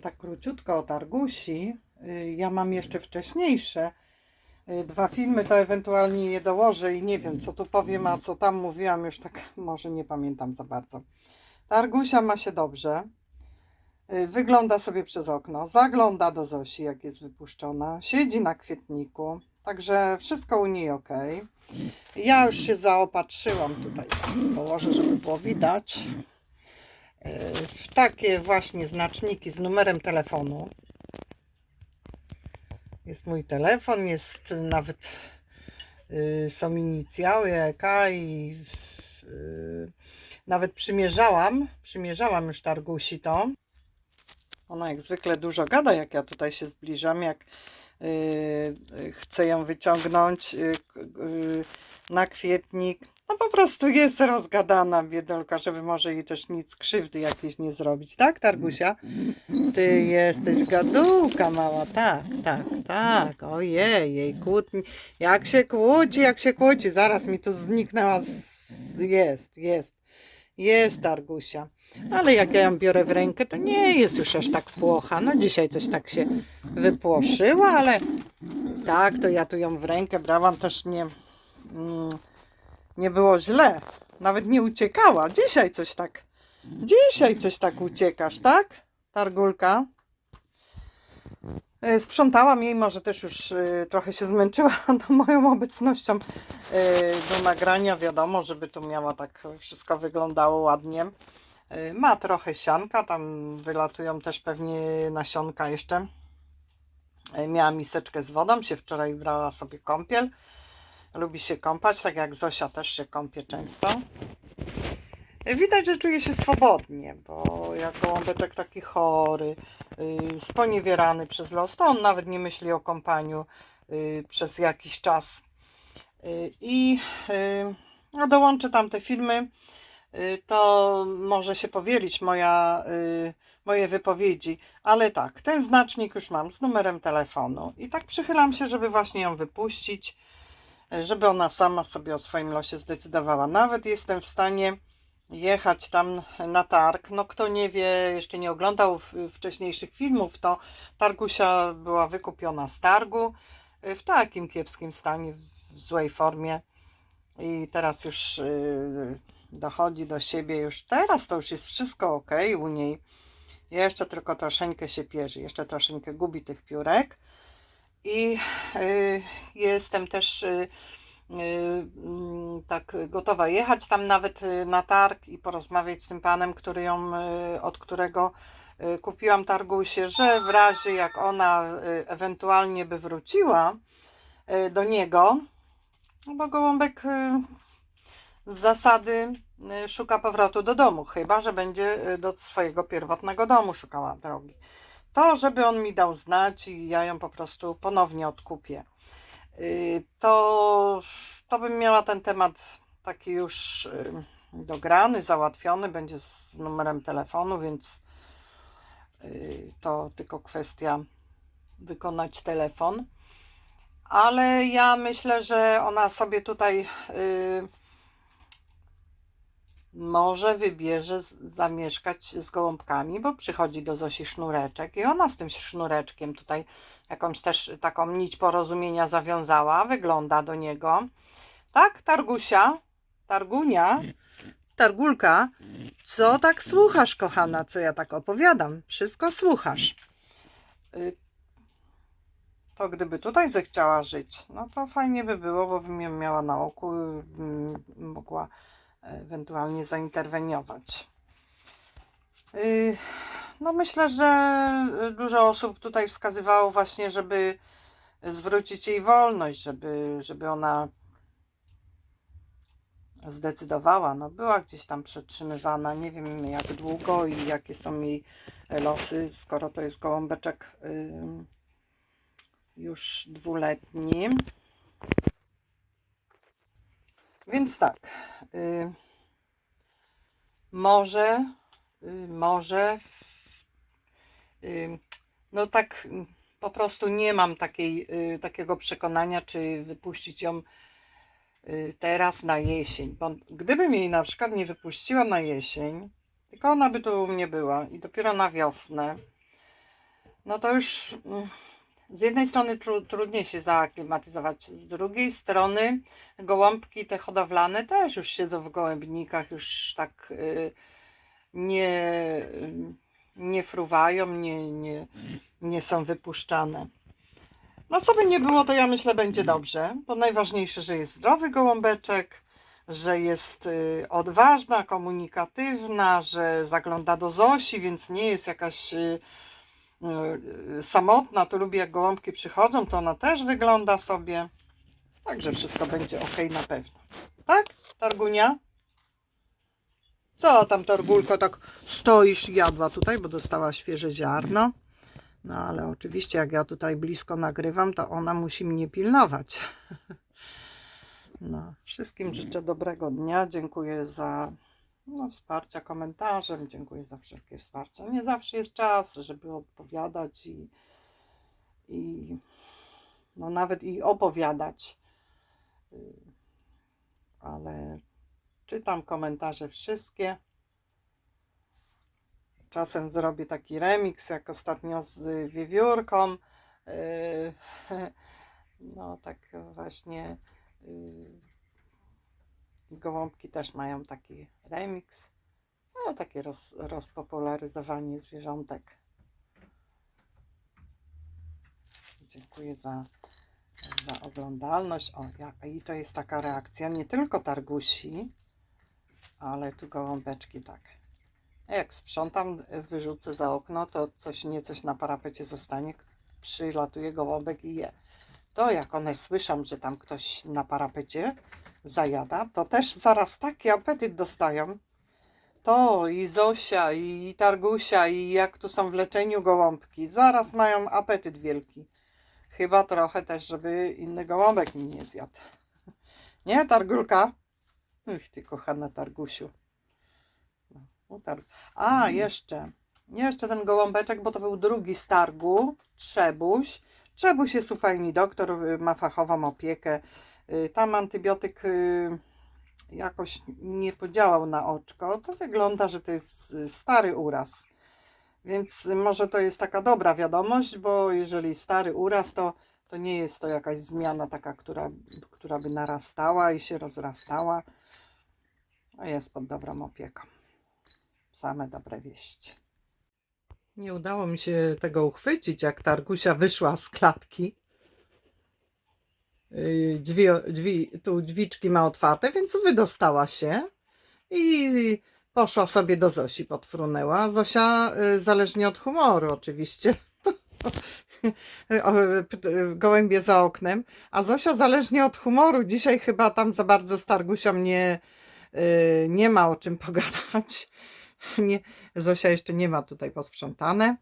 Tak króciutko o Targusi. Y, Ja mam jeszcze wcześniejsze. y, Dwa filmy to ewentualnie je dołożę i nie wiem co tu powiem, a co tam mówiłam już tak może nie pamiętam za bardzo. Targusia ma się dobrze. Y, Wygląda sobie przez okno, zagląda do Zosi jak jest wypuszczona, siedzi na kwietniku, także wszystko u niej ok. Ja już się zaopatrzyłam tutaj, położę, żeby było widać w takie właśnie znaczniki z numerem telefonu. Jest mój telefon, jest nawet y, są inicjały EK i y, nawet przymierzałam, przymierzałam już Targusi to. Ona jak zwykle dużo gada, jak ja tutaj się zbliżam, jak y, chcę ją wyciągnąć na kwietnik. No po prostu jest rozgadana biedolka, żeby może jej też nic krzywdy jakiejś nie zrobić. Tak, Targusia? Ty jesteś gadułka mała, tak, tak, tak. Ojej, jej kłótni. Jak się kłóci, jak się kłóci. Zaraz mi tu zniknęła. z- Jest, jest. Jest Targusia. Ale jak ja ją biorę w rękę, to nie jest już aż tak płocha. No dzisiaj coś tak się wypłoszyła, ale tak, to ja tu ją w rękę brałam też nie, mm, nie było źle. Nawet nie uciekała. Dzisiaj coś tak, dzisiaj coś tak uciekasz, tak? Targulka. E, Sprzątałam jej, może też już e, trochę się zmęczyła tą moją obecnością e, do nagrania. Wiadomo, żeby tu miała tak wszystko wyglądało ładnie. Ma trochę sianka, tam wylatują też pewnie nasionka jeszcze. Miała miseczkę z wodą, się wczoraj brała sobie kąpiel. Lubi się kąpać, tak jak Zosia też się kąpie często. Widać, że czuje się swobodnie, bo jak gołąbeczek taki chory, yy, sponiewierany przez los, to on nawet nie myśli o kąpaniu yy, przez jakiś czas. Yy, I no, dołączę tam te filmy, to może się powielić moja, moje wypowiedzi, ale tak, ten znacznik już mam z numerem telefonu i tak przychylam się, żeby właśnie ją wypuścić, żeby ona sama sobie o swoim losie zdecydowała. Nawet jestem w stanie jechać tam na targ. No kto nie wie, jeszcze nie oglądał wcześniejszych filmów, to Targusia była wykupiona z targu w takim kiepskim stanie, w złej formie i teraz już y, dochodzi do siebie, już teraz to już jest wszystko ok u niej. Jeszcze tylko troszeczkę się pierzy, jeszcze troszeczkę gubi tych piórek i y, jestem też y, y, mm, tak gotowa jechać tam nawet na targ i porozmawiać z tym panem, który ją, od którego kupiłam targusie, że w razie jak ona ewentualnie by wróciła do niego, no bo gołąbek z zasady szuka powrotu do domu, chyba że będzie do swojego pierwotnego domu szukała drogi. To, żeby on mi dał znać i ja ją po prostu ponownie odkupię. Y, To, to bym miała ten temat taki już y, dograny, załatwiony, będzie z numerem telefonu, więc y, to tylko kwestia wykonać telefon. Ale ja myślę, że ona sobie tutaj może wybierze zamieszkać z gołąbkami, bo przychodzi do Zosi sznureczek i ona z tym sznureczkiem tutaj jakąś też taką nić porozumienia zawiązała, wygląda do niego. Tak, Targusia, Targunia, Targulka, co tak słuchasz, kochana, co ja tak opowiadam? Wszystko słuchasz. Y, To gdyby tutaj zechciała żyć, no to fajnie by było, bo bym ją miała na oku, y, bym mogła ewentualnie zainterweniować. Y, No myślę, że dużo osób tutaj wskazywało właśnie, żeby zwrócić jej wolność, żeby, żeby ona zdecydowała. No była gdzieś tam przetrzymywana, nie wiem jak długo i jakie są jej losy, skoro to jest gołąbeczek już dwuletni. Więc tak, y, może, y, może, y, no tak po prostu nie mam takiej, takiego przekonania, czy wypuścić ją teraz na jesień. Bo gdybym jej na przykład nie wypuściła na jesień, tylko ona by tu u mnie była i dopiero na wiosnę, no to już mm, z jednej strony tru, trudniej się zaaklimatyzować, z drugiej strony gołąbki te hodowlane też już siedzą w gołębnikach, już tak y, nie, y, nie fruwają, nie, nie, nie są wypuszczane. No co by nie było, to ja myślę będzie dobrze, bo najważniejsze, że jest zdrowy gołąbeczek, że jest y, odważna, komunikatywna, że zagląda do Zosi, więc nie jest jakaś y, samotna, to lubi jak gołąbki przychodzą, to ona też wygląda sobie. Także wszystko będzie ok na pewno. Tak, Targunia? Co tam, Targulko, tak stoisz jadła tutaj, bo dostała świeże ziarno. No ale oczywiście, jak ja tutaj blisko nagrywam, to ona musi mnie pilnować. No, wszystkim życzę dobrego dnia. Dziękuję za no, wsparcia komentarzem. Dziękuję za wszelkie wsparcie. Nie zawsze jest czas, żeby odpowiadać i, i no, nawet i opowiadać. Y, Ale czytam komentarze wszystkie. Czasem zrobię taki remix, jak ostatnio z wiewiórką. Yy, No, tak właśnie. Gołąbki też mają taki remix. No, takie roz, rozpopularyzowanie zwierzątek. Dziękuję za, za oglądalność. O, ja, i to jest taka reakcja nie tylko targusi, ale tu gołąbeczki tak. Jak sprzątam, wyrzucę za okno, to coś nie coś na parapecie zostanie, przylatuje gołąbek i je. To jak one słyszą, że tam ktoś na parapecie zajada, to też zaraz taki apetyt dostają. To i Zosia, i Targusia, i jak tu są w leczeniu gołąbki, zaraz mają apetyt wielki. Chyba trochę też, żeby inny gołąbek mi nie zjadł. Nie, Targulka? Ach, ty kochana Targusiu. No, A, jeszcze. Jeszcze ten gołąbeczek, bo to był drugi z targu. Trzebuś. Trzebuś jest u pani doktor, ma fachową opiekę. Y, Tam antybiotyk y, jakoś nie podziałał na oczko. To wygląda, że to jest y, stary uraz. Więc może to jest taka dobra wiadomość, bo jeżeli stary uraz, to, to nie jest to jakaś zmiana taka, która, która by narastała i się rozrastała. A jest pod dobrą opieką. Same dobre wieści. Nie udało mi się tego uchwycić, jak Targusia wyszła z klatki. Yy, Drzwi, drzwi, tu drzwiczki ma otwarte, więc wydostała się i poszła sobie do Zosi, podfrunęła. Zosia, yy, zależnie od humoru oczywiście, p- gołębie za oknem, a Zosia zależnie od humoru, dzisiaj chyba tam za bardzo z Targusią nie, nie ma o czym pogadać. Nie, Zosia jeszcze nie ma tutaj posprzątane.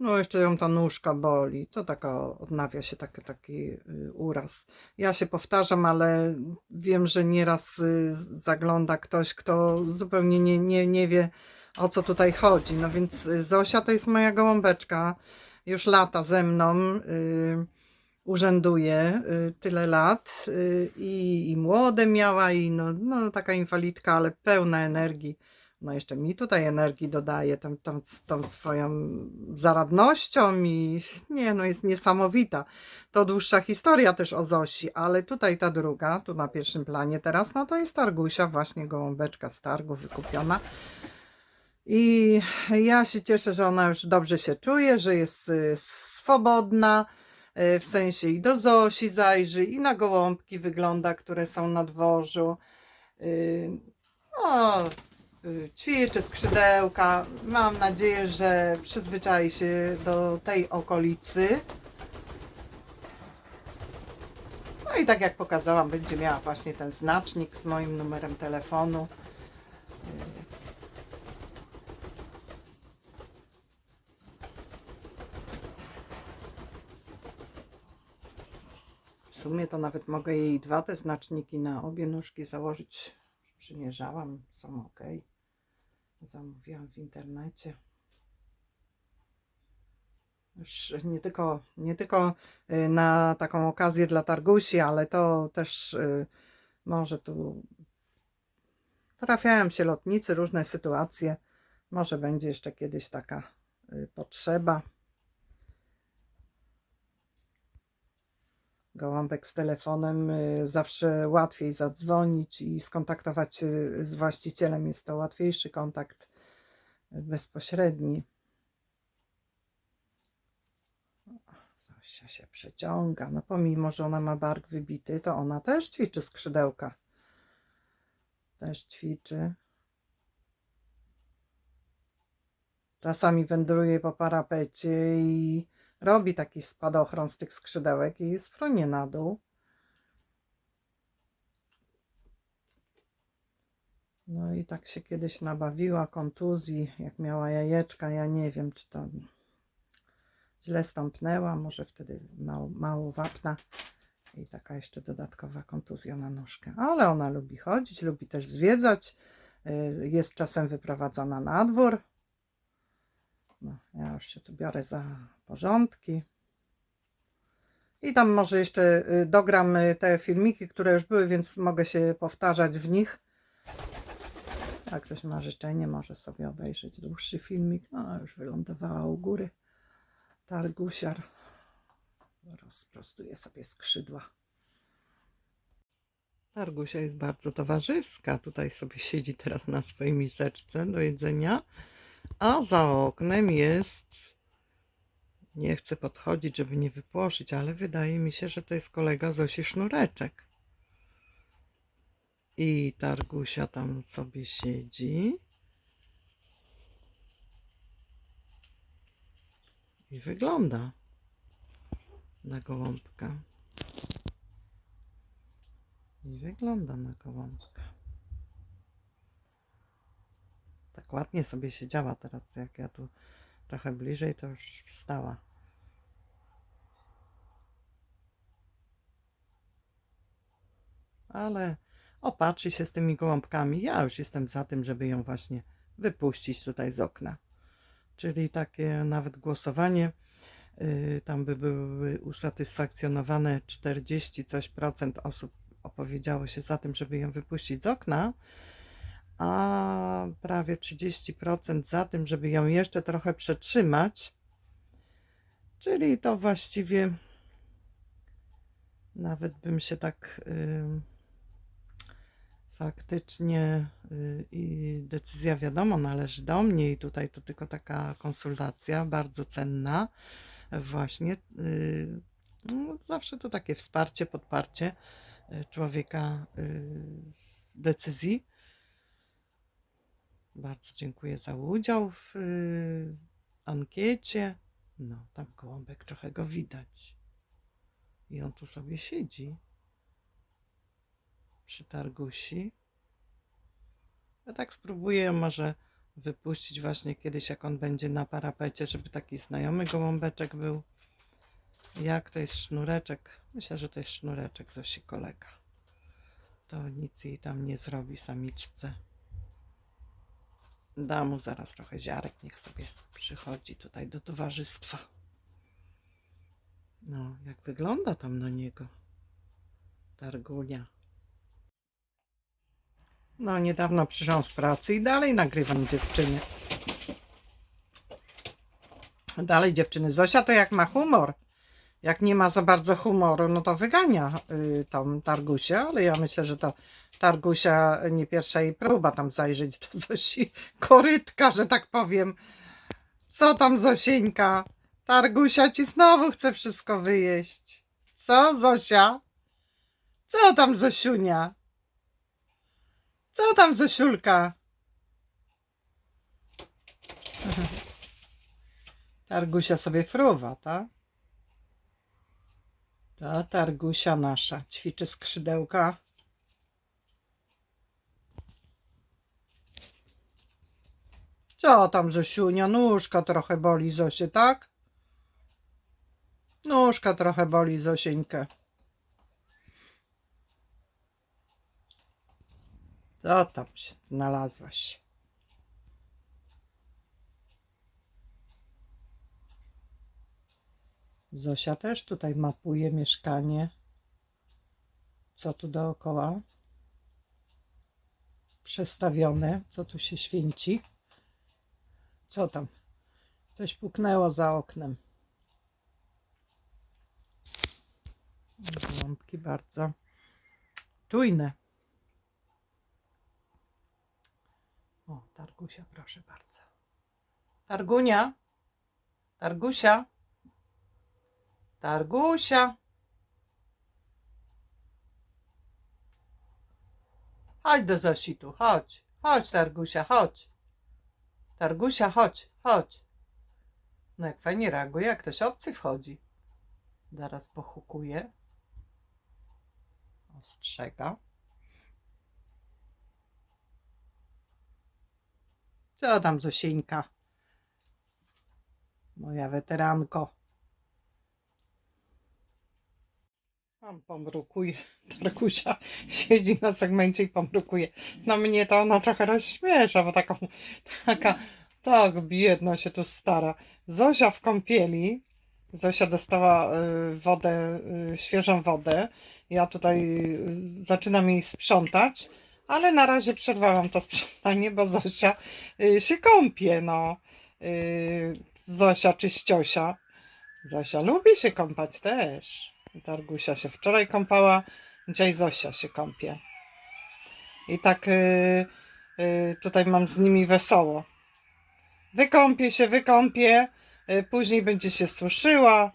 No, jeszcze ją ta nóżka boli. To taka odnawia się taki, taki y, uraz. Ja się powtarzam, ale wiem, że nieraz y, zagląda ktoś, kto zupełnie nie, nie, nie wie o co tutaj chodzi. No więc y, Zosia to jest moja gołąbeczka. Już lata ze mną. Urzęduje tyle lat i, i młode miała i no, no taka inwalidka, ale pełna energii no jeszcze mi tutaj energii dodaje tą, tą, tą swoją zaradnością i nie, no jest niesamowita. To dłuższa historia też o Zosi, ale tutaj ta druga, tu na pierwszym planie teraz, no to jest Targusia, właśnie gołąbeczka z targu wykupiona. I ja się cieszę, że ona już dobrze się czuje, że jest y, swobodna, y, w sensie i do Zosi zajrzy, i na gołąbki wygląda, które są na dworzu. Y, No, y, ćwiczy skrzydełka. Mam nadzieję, że przyzwyczai się do tej okolicy. No i tak jak pokazałam, będzie miała właśnie ten znacznik z moim numerem telefonu. W sumie to nawet mogę jej dwa te znaczniki na obie nóżki założyć. Przymierzałam, są ok. Zamówiłam w internecie. Już nie tylko, nie tylko y, na taką okazję dla Targusi, ale to też y, może tu trafiają się lotnicy, różne sytuacje. Może będzie jeszcze kiedyś taka y, potrzeba. Gołąbek z telefonem, y, zawsze łatwiej zadzwonić i skontaktować się z właścicielem. Jest to łatwiejszy kontakt y, bezpośredni. Zosia się przeciąga. No pomimo, że ona ma bark wybity, to ona też ćwiczy skrzydełka. Też ćwiczy. Czasami wędruje po parapecie i robi taki spadochron z tych skrzydełek i sfrunie na dół. No i tak się kiedyś nabawiła kontuzji, jak miała jajeczka. Ja nie wiem, czy to źle stąpnęła, może wtedy mało, mało wapna i taka jeszcze dodatkowa kontuzja na nóżkę. Ale ona lubi chodzić, lubi też zwiedzać. y, Jest czasem wyprowadzana na dwór. No, ja już się tu biorę za porządki. I tam może jeszcze y, dogram y, te filmiki, które już były, więc mogę się powtarzać w nich. Jak ktoś ma życzenie, może sobie obejrzeć dłuższy filmik. No, już wylądowała u góry. Targusiar. Rozprostuje sobie skrzydła. Targusia jest bardzo towarzyska. Tutaj sobie siedzi teraz na swojej miseczce do jedzenia. A za oknem jest. Nie chcę podchodzić, żeby nie wypłoszyć, ale wydaje mi się, że to jest kolega Zosi Sznureczek. I Targusia tam sobie siedzi. I wygląda na gołąbka. I wygląda na gołąbka. Tak ładnie sobie siedziała teraz, jak ja tu trochę bliżej, to już wstała. Ale opatrzy się z tymi gołąbkami. Ja już jestem za tym, żeby ją właśnie wypuścić tutaj z okna. Czyli takie nawet głosowanie, yy, tam by były usatysfakcjonowane 40 coś procent osób opowiedziało się za tym, żeby ją wypuścić z okna, a prawie 30% za tym, żeby ją jeszcze trochę przetrzymać. Czyli to właściwie nawet bym się tak faktycznie yy, i decyzja wiadomo należy do mnie i tutaj to tylko taka konsultacja bardzo cenna właśnie yy, no, zawsze to takie wsparcie, podparcie y, człowieka yy, decyzji. Bardzo dziękuję za udział w y, ankiecie. No, tam gołąbek trochę go widać. I on tu sobie siedzi przy targusi. Ja tak spróbuję może wypuścić właśnie kiedyś, jak on będzie na parapecie, żeby taki znajomy gołąbeczek był. Jak to jest sznureczek? Myślę, że to jest sznureczek Zosi kolega. To nic jej tam nie zrobi samiczce. Dam mu zaraz trochę ziarek, niech sobie przychodzi tutaj do towarzystwa. No, jak wygląda tam na niego targunia. No, niedawno przyszłam z pracy i dalej nagrywam dziewczyny. Dalej dziewczyny. Zosia to jak ma humor. Jak nie ma za bardzo humoru, no to wygania y, tą Targusię, ale ja myślę, że to Targusia nie pierwsza jej próba tam zajrzeć do Zosi korytka, że tak powiem. Co tam Zosieńka? Targusia ci znowu chce wszystko wyjeść. Co Zosia? Co tam Zosiunia? Co tam Zosiulka? Targusia sobie fruwa, tak? Ta targusia nasza ćwiczy skrzydełka. Co tam Zosiunia? Nóżka trochę boli Zosię, tak? Nóżka trochę boli Zosieńkę. Co tam się znalazłaś? Zosia też tutaj mapuje mieszkanie. Co tu dookoła? Przestawione. Co tu się święci? Co tam? Coś puknęło za oknem. Gołąbki bardzo czujne. O, Targusia, proszę bardzo. Targunia? Targusia? Targusia? Chodź do Zosi tu, chodź. Chodź, Targusia, chodź. Targusia, chodź, chodź. No jak fajnie reaguje, jak ktoś obcy wchodzi. Zaraz pochukuje. Ostrzega. Co tam, Zosieńka? Moja weteranko. Tam pomrukuje. Tarkusia siedzi na segmencie i pomrukuje. No mnie to ona trochę rozśmiesza, bo taką, taka, tak biedna się tu stara. Zosia w kąpieli. Zosia dostała y, wodę, y, świeżą wodę. Ja tutaj y, zaczynam jej sprzątać, ale na razie przerwałam to sprzątanie, bo Zosia się kąpie, no. Zosia czy ściosia. Zosia lubi się kąpać też. Targusia się wczoraj kąpała, dzisiaj Zosia się kąpie. I tak y, y, tutaj mam z nimi wesoło. Wykąpie się, wykąpie, y, później będzie się suszyła.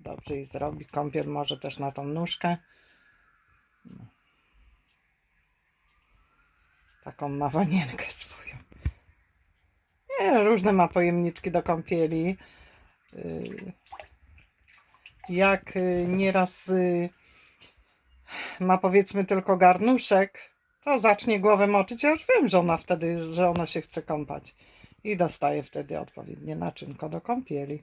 Dobrze jej zrobi kąpiel, może też na tą nóżkę. Taką ma wanienkę swoją. Nie, różne ma pojemniczki do kąpieli. Jak y, nieraz y, ma powiedzmy tylko garnuszek, to zacznie głowę moczyć. Ja już wiem, że ona wtedy, że ona się chce kąpać. I dostaje wtedy odpowiednie naczynko do kąpieli.